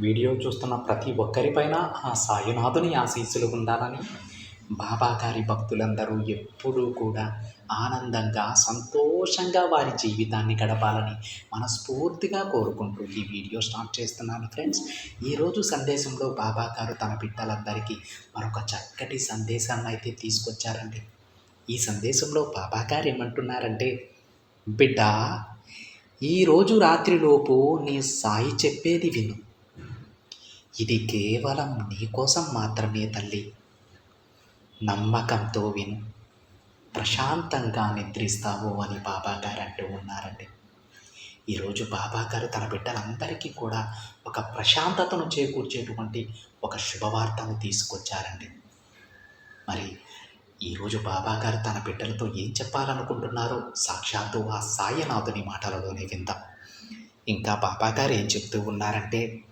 Video చూస్తున్న ప్రతి ఒక్కరిపైన ఆ సాయినాథుని ఆశీస్సులు ఉండాలని బాబా గారి భక్తులందరూ ఎప్పుడూ కూడా ఆనందంగా సంతోషంగా వారి జీవితాన్ని గడపాలని మనస్ఫూర్తిగా కోరుకుంటూ ఈ వీడియో స్టార్ట్ చేస్తున్నాను ఫ్రెండ్స్. ఈరోజు సందేశంలో బాబా గారు తన బిడ్డలందరికీ మరొక చక్కటి సందేశాన్ని అయితే తీసుకొచ్చారండి. ఈ సందేశంలో బాబా గారు ఏమంటున్నారంటే బిడ్డ ఈరోజు రాత్రిలోపు నీ సాయి చెప్పేది విను. ఇది కేవలం నీకోసం మాత్రమే తల్లి. నమ్మకంతో విను. ప్రశాంతంగా నిద్రిస్తావు అని బాబాగారు అంటూ ఉన్నారండి. ఈరోజు బాబాగారు తన బిడ్డలందరికీ కూడా ఒక ప్రశాంతతను చేకూర్చేటువంటి ఒక శుభవార్తను తీసుకొచ్చారండి. మరి ఈరోజు బాబాగారు తన బిడ్డలతో ఏం చెప్పాలనుకుంటున్నారో సాక్షాత్తు ఆ సాయనాథుని మాటలలోనే విందాం. ఇంకా బాబాగారు ఏం చెప్తూ ఉన్నారంటే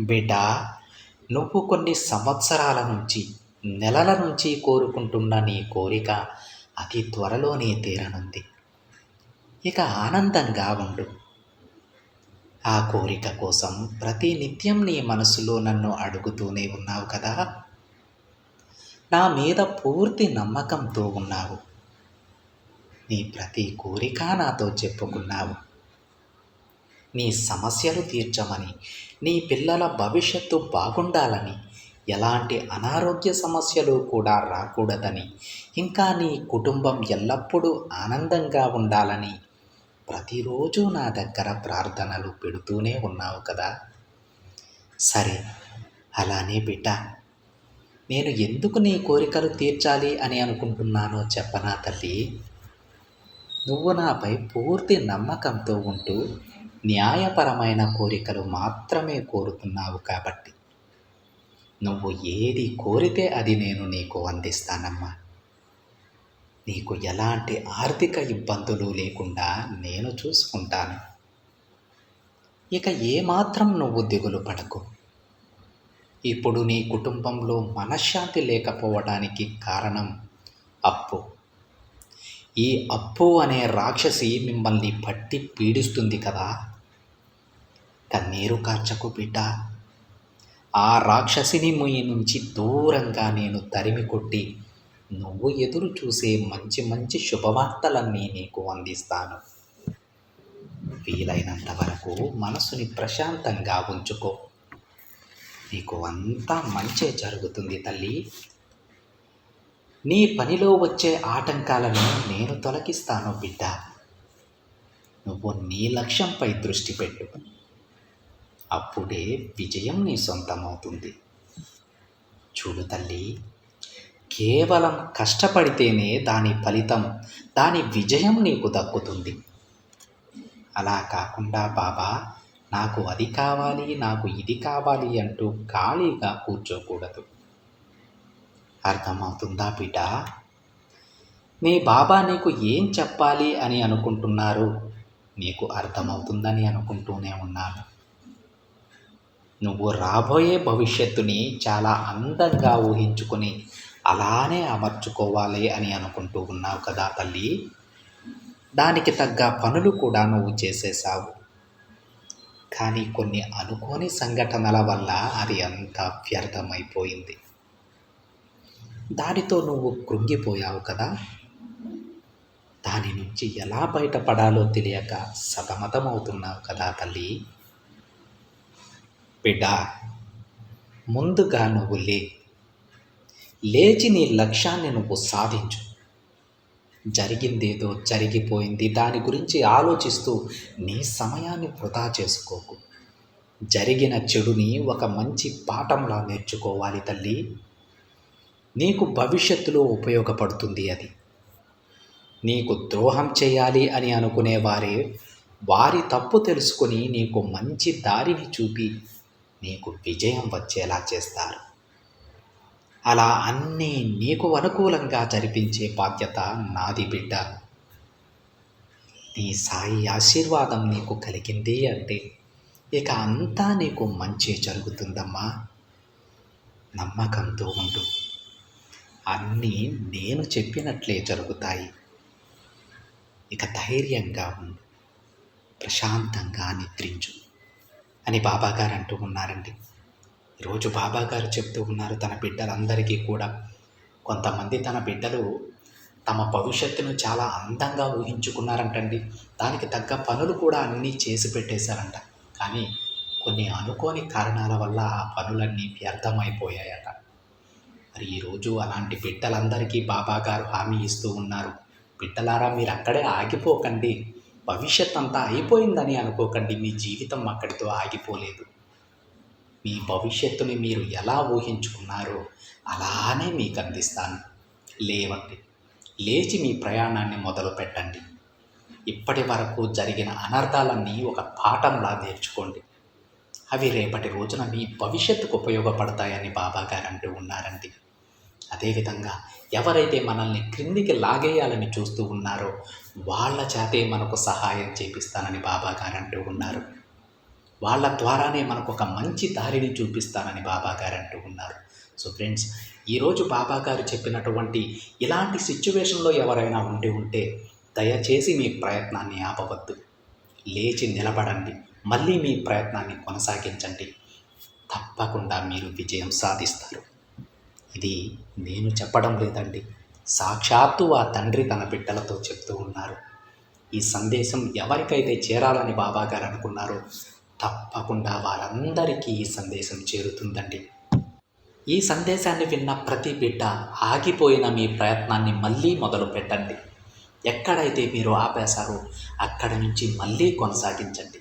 బిడ్డా నువ్వు కొన్ని సంవత్సరాల నుంచి నెలల నుంచి కోరుకుంటున్న నీ కోరిక అతి త్వరలోనే తీరనుంది. ఇక ఆనందంగా ఉండు. ఆ కోరిక కోసం ప్రతి నిత్యం నీ మనసులో నన్ను అడుగుతూనే ఉన్నావు కదా. నా మీద పూర్తి నమ్మకంతో ఉన్నావు. నీ ప్రతి కోరిక నాతో చెప్పుకున్నావు. నీ సమస్యలు తీర్చమని నీ పిల్లల భవిష్యత్తు బాగుండాలని ఎలాంటి అనారోగ్య సమస్యలు కూడా రాకూడదని ఇంకా నీ కుటుంబం ఎల్లప్పుడూ ఆనందంగా ఉండాలని ప్రతిరోజు నా దగ్గర ప్రార్థనలు పెడుతూనే ఉన్నావు కదా. సరే అలానే బిడ్డ. నేను ఎందుకు నీ కోరికలు తీర్చాలి అని అనుకుంటున్నానో చెప్పనా తల్లి. నువ్వు నాపై పూర్తి నమ్మకంతో ఉంటూ న్యాయపరమైన కోరికలు మాత్రమే కోరుతున్నావు కాబట్టి. నువ్వు ఏది కోరితే అది నేను నీకు అందిస్తానమ్మా. నీకు ఎలాంటి ఆర్థిక ఇబ్బందులు లేకుండా నేను చూసుకుంటాను. ఇక ఏమాత్రం నువ్వు దిగులు పడకు. ఇప్పుడు నీ కుటుంబంలో మనశ్శాంతి లేకపోవడానికి కారణం అప్పు. ఈ అప్పు అనే రాక్షసి మిమ్మల్ని పట్టి పీడిస్తుంది కదా. కన్నీరు కార్చకు బిడ్డ. ఆ రాక్షసిని మొయ్యి నుంచి దూరంగా నేను తరిమి కొట్టి నువ్వు ఎదురు చూసే మంచి మంచి శుభవార్తలన్నీ నీకు అందిస్తాను. వీలైనంత వరకు మనసుని ప్రశాంతంగా ఉంచుకో. నీకు అంతా మంచే జరుగుతుంది తల్లి. నీ పనిలో వచ్చే ఆటంకాలను నేను తొలగిస్తాను బిడ్డ. నువ్వు నీ లక్ష్యంపై దృష్టి పెట్టు. అప్పుడే విజయం నీ సొంతమవుతుంది. చూడు తల్లి కేవలం కష్టపడితేనే దాని ఫలితం దాని విజయం నీకు దక్కుతుంది. అలా కాకుండా బాబా నాకు అది కావాలి నాకు ఇది కావాలి అంటూ ఖాళీగా కూర్చోకూడదు. అర్థమవుతుందా బిడ్డ? మీ బాబా నీకు ఏం చెప్పాలి అని అనుకుంటున్నారు? నీకు అర్థమవుతుందని అనుకుంటూనే ఉన్నాను. నువ్వు రాబోయే భవిష్యత్తుని చాలా అందంగా ఊహించుకొని అలానే అమర్చుకోవాలి అని అనుకుంటూ ఉన్నావు కదా తల్లి. దానికి తగ్గ పనులు కూడా నువ్వు చేసేసావు కానీ కొన్ని అనుకోని సంఘటనల వల్ల అది అంత వ్యర్థమైపోయింది. దానితో నువ్వు కృంగిపోయావు కదా. దాని నుంచి ఎలా బయటపడాలో తెలియక సతమతమవుతున్నావు కదా తల్లి. బిడ్డా ముందుగా నువ్వు లే. లేచి నీ లక్ష్యాన్ని నువ్వు సాధించు. జరిగిందేదో జరిగిపోయింది. దాని గురించి ఆలోచిస్తూ నీ సమయాన్ని వృధా చేసుకోకు. జరిగిన చెడుని ఒక మంచి పాఠంలా నేర్చుకోవాలి తల్లి. నీకు భవిష్యత్తులో ఉపయోగపడుతుంది అది. నీకు ద్రోహం చేయాలి అని అనుకునేవారే వారి తప్పు తెలుసుకొని నీకు మంచి దారిని చూపి నీకు విజయం వచ్చేలా చేస్తారు. అలా అన్నీ నీకు అనుకూలంగా జరిపించే బాధ్యత నాది బిడ్డ. నీ సాయి ఆశీర్వాదం నీకు కలిగింది అంటే ఇక అంతా నీకు మంచి జరుగుతుందమ్మా. నమ్మకంతో ఉండు. అన్నీ నేను చెప్పినట్లే జరుగుతాయి. ఇక ధైర్యంగా ఉండు. ప్రశాంతంగా నిద్రించు. అని బాబాగారు అంటూ ఉన్నారండి. రోజు బాబాగారు చెప్తూ ఉన్నారు తన బిడ్డలందరికీ కూడా. కొంతమంది తన బిడ్డలు తమ భవిష్యత్తును చాలా అందంగా ఊహించుకున్నారంటండి. దానికి తగ్గ పనులు కూడా అన్నీ చేసి పెట్టేశారంట. కానీ కొన్ని అనుకోని కారణాల వల్ల ఆ పనులన్నీ వ్యర్థమైపోయాయట. మరి ఈరోజు అలాంటి బిడ్డలందరికీ బాబాగారు హామీ ఇస్తూ ఉన్నారు. బిడ్డలారా మీరు అక్కడే ఆగిపోకండి. భవిష్యత్ అంతా అయిపోయిందని అనుకోకండి. మీ జీవితం అక్కడితో ఆగిపోలేదు. మీ భవిష్యత్తుని మీరు ఎలా ఊహించుకున్నారో అలానే మీకు అందిస్తాను. లేవండి. లేచి మీ ప్రయాణాన్ని మొదలు పెట్టండి. ఇప్పటి వరకు జరిగిన అనర్థాలన్నీ ఒక పాఠంలా నేర్చుకోండి. అవి రేపటి రోజున మీ భవిష్యత్తుకు ఉపయోగపడతాయని బాబాగారు అంటూ ఉన్నారండి. అదేవిధంగా ఎవరైతే మనల్ని క్రిందికి లాగేయాలని చూస్తూ ఉన్నారో వాళ్ళ చేతే మనకు సహాయం చేపిస్తానని బాబా గారు అంటూ ఉన్నారు. వాళ్ళ ద్వారానే మనకు ఒక మంచి దారిని చూపిస్తానని బాబా గారు అంటూ ఉన్నారు. సో ఫ్రెండ్స్ ఈరోజు బాబా గారు చెప్పినటువంటి ఇలాంటి సిచ్యువేషన్లో ఎవరైనా ఉండి ఉంటే దయచేసి మీ ప్రయత్నాన్ని ఆపవద్దు. లేచి నిలబడండి. మళ్ళీ మీ ప్రయత్నాన్ని కొనసాగించండి. తప్పకుండా మీరు విజయం సాధిస్తారు. ఇది నేను చెప్పడం లేదండి. సాక్షాత్తు ఆ తండ్రి తన బిడ్డలతో చెప్తూ ఉన్నారు. ఈ సందేశం ఎవరికైతే చేరాలని బాబా గారు అనుకున్నారో తప్పకుండా వారందరికీ ఈ సందేశం చేరుతుందండి. ఈ సందేశాన్ని విన్న ప్రతి బిడ్డ ఆగిపోయిన మీ ప్రయత్నాన్ని మళ్ళీ మొదలు పెట్టండి. ఎక్కడైతే మీరు ఆపేశారో అక్కడి నుంచి మళ్ళీ కొనసాగించండి.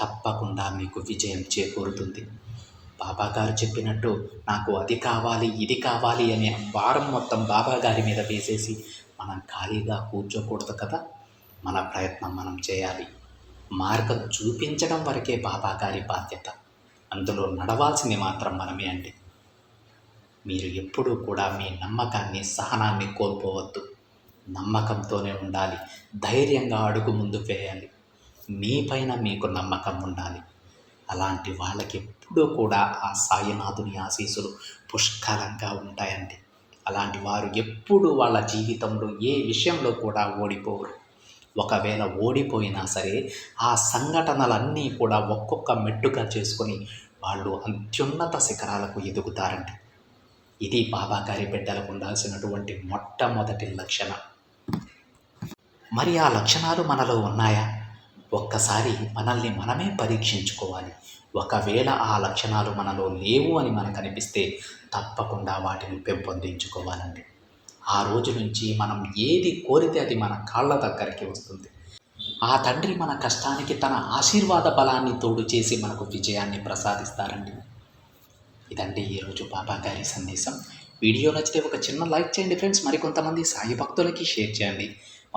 తప్పకుండా మీకు విజయం చేకూరుతుంది. బాబా గారు చెప్పినట్టు నాకు అది కావాలి ఇది కావాలి అనే భారం మొత్తం బాబా గారి మీద వేసేసి మనం ఖాళీగా కూర్చోకూడదు కదా? మన ప్రయత్నం మనం చేయాలి. మార్గం చూపించడం వరకే బాబా గారి బాధ్యత. అందులో నడవాల్సింది మాత్రం మనమే అండి. మీరు ఎప్పుడూ కూడా మీ నమ్మకాన్ని సహనాన్ని కోల్పోవద్దు. నమ్మకంతోనే ఉండాలి. ధైర్యంగా అడుగు ముందు వేయాలి. మీపైన మీకు నమ్మకం ఉండాలి. అలాంటి వాళ్ళకి ఎప్పుడూ కూడా ఆ సాయినాథుని ఆశీస్సులు పుష్కలంగా ఉంటాయండి. అలాంటి వారు ఎప్పుడు వాళ్ళ జీవితంలో ఏ విషయంలో కూడా ఓడిపోరు. ఒకవేళ ఓడిపోయినా సరే ఆ సంఘటనలన్నీ కూడా ఒక్కొక్క మెట్టుగా చేసుకొని వాళ్ళు అత్యున్నత శిఖరాలకు ఎదుగుతారండి. ఇది బాబా గారి బిడ్డలకు ఉండాల్సినటువంటి మొట్టమొదటి లక్షణం. మరి ఆ లక్షణాలు మనలో ఉన్నాయా? ఒక్కసారి మనల్ని మనమే పరీక్షించుకోవాలి. ఒకవేళ ఆ లక్షణాలు మనలో లేవు అని మనకు అనిపిస్తే తప్పకుండా వాటిని పెంపొందించుకోవాలండి. ఆ రోజు నుంచి మనం ఏది కోరితే అది మన కాళ్ళ దగ్గరికి వస్తుంది. ఆ తండ్రి మన కష్టానికి తన ఆశీర్వాద బలాన్ని తోడు చేసి మనకు విజయాన్ని ప్రసాదిస్తారండి. ఇదండి ఈరోజు బాబా గారి సందేశం. వీడియో నచ్చితే ఒక చిన్న లైక్ చేయండి ఫ్రెండ్స్. మరికొంతమంది సాయి భక్తులకి షేర్ చేయండి.